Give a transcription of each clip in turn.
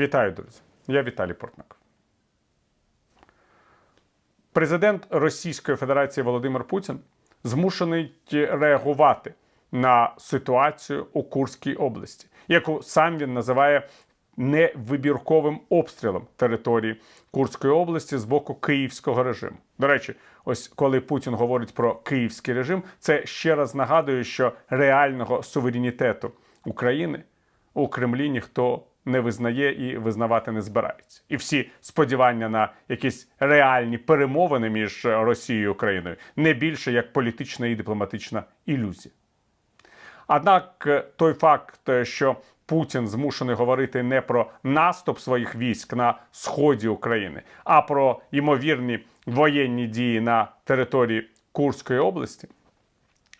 Вітаю, друзі! Я Віталій Портников. Президент Російської Федерації Володимир Путін змушений реагувати на ситуацію у Курській області, яку сам він називає невибірковим обстрілом території Курської області з боку київського режиму. До речі, ось коли Путін говорить про київський режим, це ще раз нагадує, що реального суверенітету України у Кремлі ніхто не визнає і визнавати не збирається. І всі сподівання на якісь реальні перемовини між Росією і Україною не більше як політична і дипломатична ілюзія. Однак е, той факт, е, що Путін змушений говорити не про наступ своїх військ на сході України, а про ймовірні воєнні дії на території Курської області,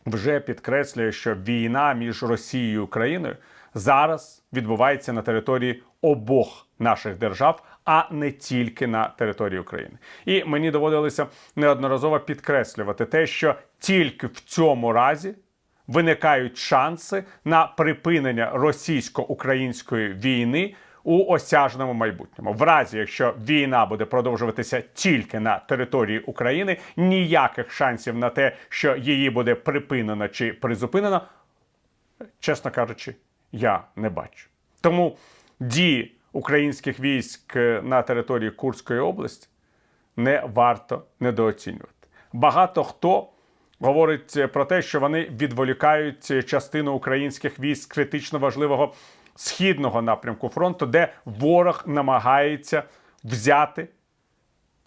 вже підкреслює, що війна між Росією і Україною зараз відбувається на території обох наших держав, а не тільки на території України. І мені доводилося неодноразово підкреслювати те, що тільки в цьому разі виникають шанси на припинення російсько-української війни у осяжному майбутньому. В разі, якщо війна буде продовжуватися тільки на території України, ніяких шансів на те, що її буде припинено чи призупинено, чесно кажучи, я не бачу. Тому дії українських військ на території Курської області не варто недооцінювати. Багато хто говорить про те, що вони відволікають частину українських військ з критично важливого східного напрямку фронту, де ворог намагається взяти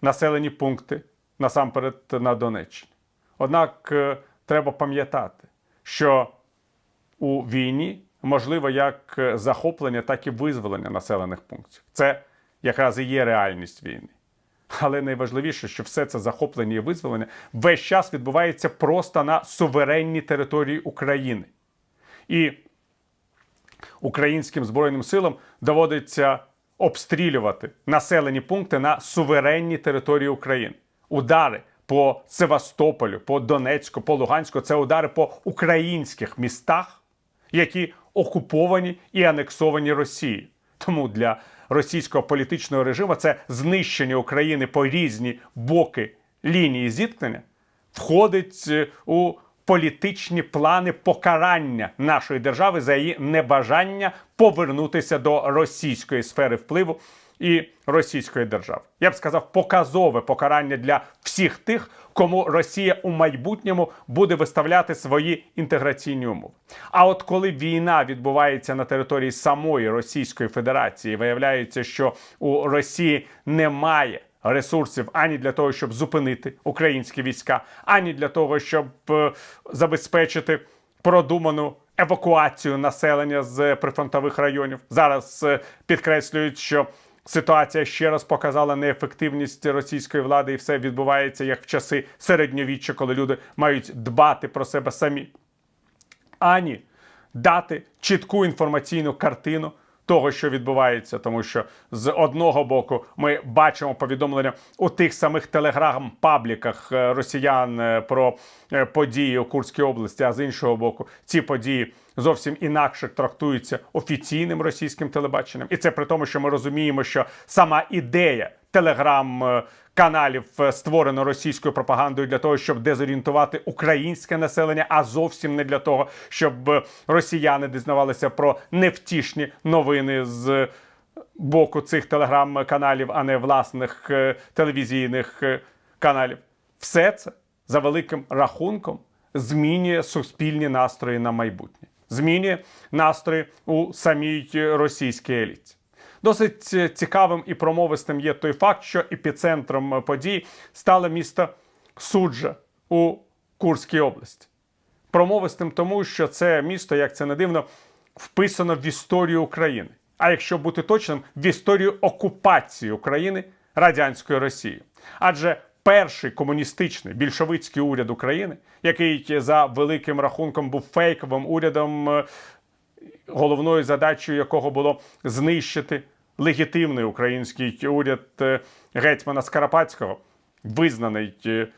населені пункти насамперед на Донеччині. Однак е, треба пам'ятати, що у війні можливо як захоплення, так і визволення населених пунктів. Це якраз і є реальність війни. Але найважливіше, що все це захоплення і визволення весь час відбувається просто на суверенній території України. І українським збройним силам доводиться обстрілювати населені пункти на суверенній території України. Удари по Севастополю, по Донецьку, по Луганську це удари по українських містах, які окуповані і анексовані Росією. Тому для російського політичного режиму це знищення України по різні боки лінії зіткнення входить е, у політичні плани покарання нашої держави за її небажання повернутися до російської сфери впливу і російської держави. Я б сказав, показове покарання для всіх тих, кому Росія у майбутньому буде виставляти свої інтеграційні умови. А от коли війна відбувається на території самої Російської Федерації, виявляється, що у Росії немає ресурсів ані для того, щоб зупинити українські війська, ані для того, щоб е, забезпечити продуману. Евакуацію населення з прифронтових районів зараз е, підкреслюють, що Ситуація ще раз показала неефективність російської влади, і все відбувається як в часи середньовіччя, коли люди мають дбати про себе самі, ані дати чітку інформаційну картину того, що відбувається, тому що з одного боку ми бачимо повідомлення у тих самих телеграм-пабліках е, росіян е, про е, події у Курській області, а з іншого боку, ці події зовсім інакше трактуються офіційним російським телебаченням, і це при тому, що ми розуміємо, що сама ідея телеграм-каналів створено російською пропагандою для того, щоб дезорієнтувати українське населення, а зовсім не для того, щоб росіяни дізнавалися про невтішні новини з боку цих телеграм-каналів, а не власних е, телевізійних е, каналів. Все це за великим рахунком змінює суспільні настрої на майбутнє, змінює настрої у самій російській еліті. Досить цікавим і промовистим є той факт, що епіцентром подій стало місто Суджа у Курській області. Промовистим тому, що це місто, як це не дивно, вписано в історію України. А якщо бути точним, в історію окупації України радянською Росією. Адже перший комуністичний більшовицький уряд України, який за великим рахунком був фейковим урядом, е, головною задачею якого було знищити легітимний український уряд е, гетьмана Скарапатського, визнаний е,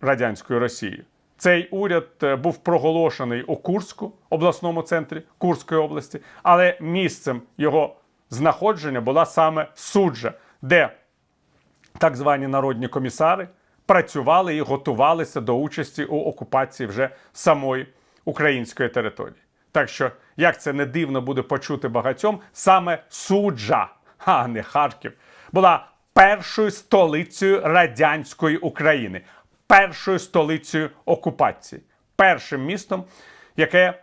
радянською Росією. Цей уряд е, був проголошений у Курську, обласному центрі Курської області, але місцем його знаходження була саме суджа, де так звані народні комісари працювали і готувалися до участі у окупації вже самої української території. Так що, як це не дивно буде почути багатьом, саме суджа, а не Харків, була першою столицею радянської України, першою столицею окупації, першим містом, яке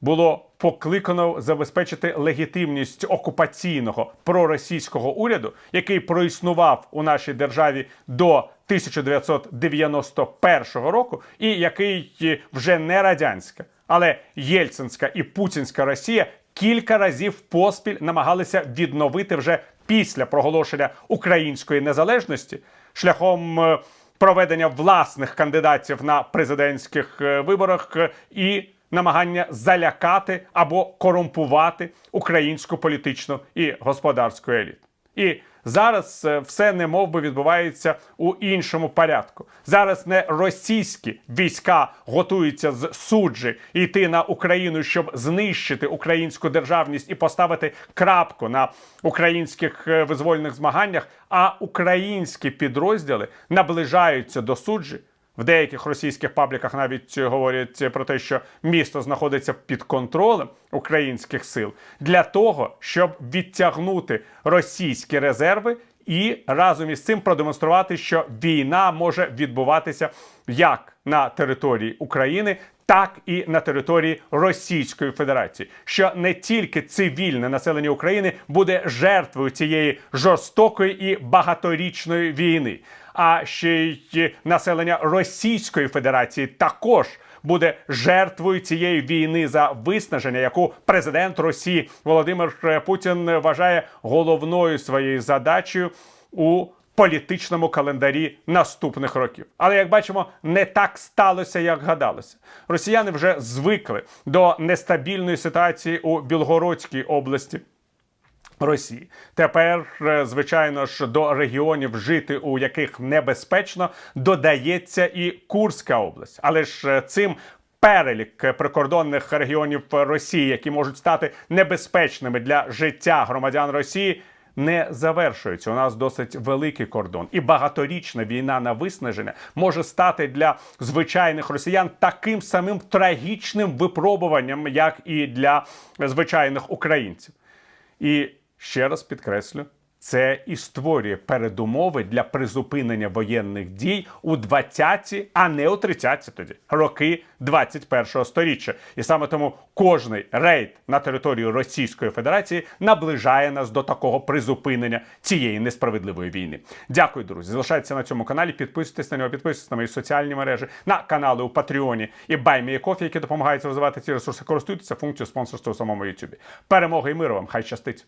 було покликано забезпечити легітимність окупаційного проросійського уряду, який проіснував у нашій державі до 1991 року, і який вже не радянська, але Єльцинська і Путінська Росія кілька разів поспіль намагалися відновити вже після проголошення української незалежності шляхом. е, Проведення власних кандидатів на президентських е, виборах е, і намагання залякати або корумпувати українську політичну і господарську еліту. І зараз е, все немов би відбувається у іншому порядку. Зараз не російські війська готуються з суджі йти на Україну, щоб знищити українську державність і поставити крапку на українських е, визвольних змаганнях, а українські підрозділи наближаються до суджі. В деяких російських пабліках навіть говорять про те, що місто знаходиться під контролем українських сил для того, щоб відтягнути російські резерви і разом із цим продемонструвати, що війна може відбуватися як на території України. Так і на території Російської Федерації, що не тільки цивільне населення України буде жертвою цієї жорстокої і багаторічної війни, а ще й населення Російської Федерації також буде жертвою цієї війни за виснаження, яку президент Росії Володимир Путін вважає головною своєю задачею у політичному календарі наступних років. Але як бачимо, не так сталося, як гадалося. Росіяни вже звикли до нестабільної ситуації у Білгородській області. Росії тепер, е, звичайно ж, до регіонів жити, у яких небезпечно, додається і Курська область. Але ж е, цим перелік прикордонних регіонів Росії, які можуть стати небезпечними для життя громадян Росії. Не завершується. У нас досить великий кордон, і багаторічна війна на виснаження може стати для звичайних росіян таким самим трагічним випробуванням, як і для звичайних українців. І ще раз підкреслю, це і створює передумови для призупинення воєнних дій у 20-ті, а не у 30-ті тоді роки 21-го сторіччя. І саме тому кожний рейд на територію Російської Федерації наближає нас до такого призупинення цієї несправедливої війни. Дякую, друзі. Залишайтеся на цьому каналі. Підписуйтесь на нього, підписуйтесь на мої соціальні мережі, на канали у Патреоні і Баймієкофі, які допомагають розвивати ці ресурси. Користуйтеся функцією спонсорства у самому Ютубі. Перемоги і миру вам! Хай щастить!